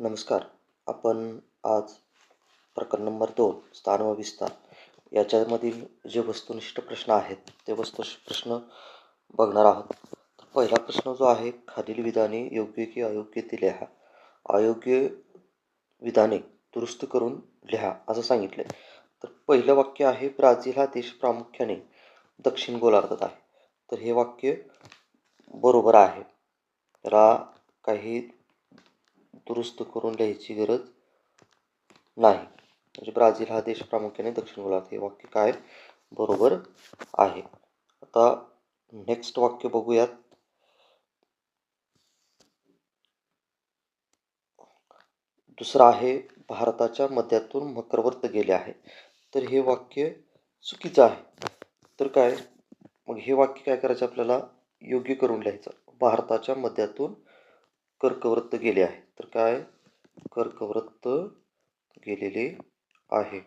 नमस्कार. आपण आज प्रकरण नंबर दोन स्थान व विस्तार याच्यामधील जे वस्तुनिष्ठ प्रश्न आहेत ते वस्तुनिष्ठ प्रश्न बघणार आहोत. तर पहिला प्रश्न जो आहे खालील विधाने योग्य की अयोग्य ते लिहा. अयोग्य विधाने दुरुस्त करून लिहा असं सांगितलं तर पहिलं वाक्य आहे ब्राझील हा देश प्रामुख्याने दक्षिण गोलार्धात आहे. तर हे वाक्य बरोबर आहे. त्याला काही दुरुस्त करून लिहायची गरज नाही. म्हणजे ब्राझील हा देश प्रामुख्याने दक्षिण गोलार्ध हे वाक्य काय बरोबर आहे. आता नेक्स्ट वाक्य बघूयात. दुसरं आहे भारताच्या मध्यातून मकरवर्त गेले आहे. तर हे वाक्य चुकीचं आहे. तर काय? मग हे वाक्य काय करायचं आपल्याला? योग्य करून लिहायचं. भारताच्या मध्यातून कर्कवृत्त गेले आहे. तर काय? कर्कवृत्त गेलेले आहे.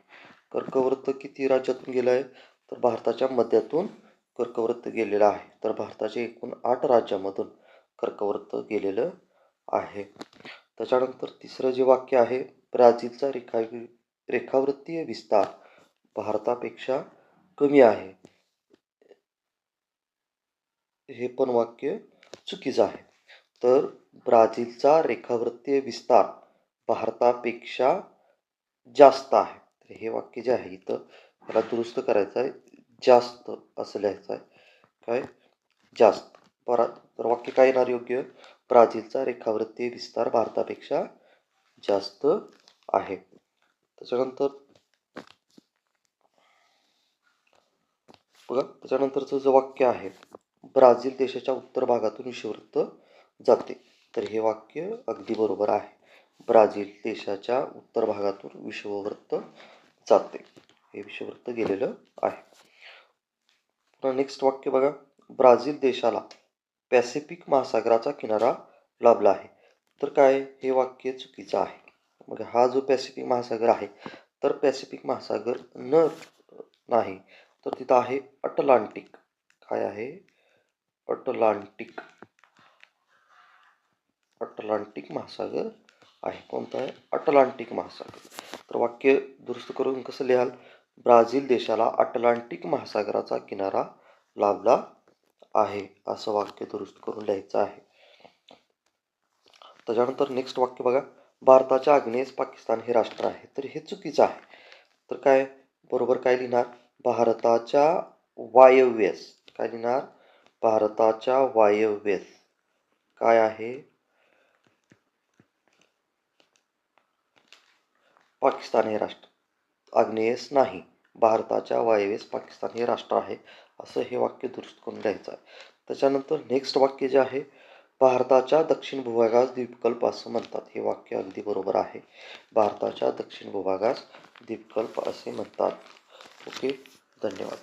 कर्कवृत्त किती राज्यातून गेलं आहे? तर भारताच्या मध्यातून कर्कवृत्त गेलेलं आहे. तर भारताच्या एकूण आठ राज्यामधून कर्कवृत्त गेलेलं आहे. त्याच्यानंतर तिसरं जे वाक्य आहे ब्राझीलचा रेखा रेखावृत्तीय विस्तार भारतापेक्षा कमी आहे. हे पण वाक्य चुकीचं आहे. तर ब्राझीलचा रेखावृत्तीय विस्तार भारतापेक्षा जास्त आहे. तर हे वाक्य जे आहे इथं त्याला दुरुस्त करायचं आहे. जास्त असं लिहायचं आहे. काय? जास्त. बरा तर वाक्य काय येणार योग्य? ब्राझीलचा रेखावृत्तीय विस्तार भारतापेक्षा जास्त आहे. त्याच्यानंतर बघा त्याच्यानंतरचं जे वाक्य आहे ब्राझील देशाच्या उत्तर भागातून विषवृत्त जाते. तर हे वाक्य अगदी बरोबर आहे. ब्राझील देशाच्या उत्तर भागातून विश्ववृत्त जाते. हे विश्ववृत्त गेलेलं आहे. पुन्हा नेक्स्ट वाक्य बघा. ब्राझील देशाला पॅसिफिक महासागराचा किनारा लाभला आहे. तर काय हे वाक्य चुकीचं आहे? मग हा जो पॅसिफिक महासागर आहे तर पॅसिफिक महासागर न नाही तर तिथं आहे अटलांटिक. काय आहे? अटलांटिक. अटलांटिक महासागर आहे. कोणता आहे? अटलांटिक महासागर. तर वाक्य दुरुस्त करून कसं लिहाल? ब्राझील देशाला अटलांटिक महासागराचा किनारा लाभला आहे असं वाक्य दुरुस्त करून लिहायचं आहे. त्याच्यानंतर नेक्स्ट वाक्य बघा. भारताच्या आग्नेयस पाकिस्तान हे राष्ट्र आहे. तर हे चुकीचं आहे. तर काय? बरोबर काय लिहिणार? भारताच्या वायव्यस. काय लिहिणार? भारताच्या वायव्यस. काय आहे? पाकिस्तान हे राष्ट्र. आग्नेयस नाही भारताच्या वायव्येस पाकिस्तान हे राष्ट्र आहे असं हे वाक्य दुरुस्त करून द्यायचं आहे. त्याच्यानंतर नेक्स्ट वाक्य जे आहे भारताच्या दक्षिण भूभागास द्वीपकल्प असं म्हणतात. हे वाक्य अगदी बरोबर आहे. भारताच्या दक्षिण भूभागास द्वीपकल्प असे म्हणतात. ओके धन्यवाद.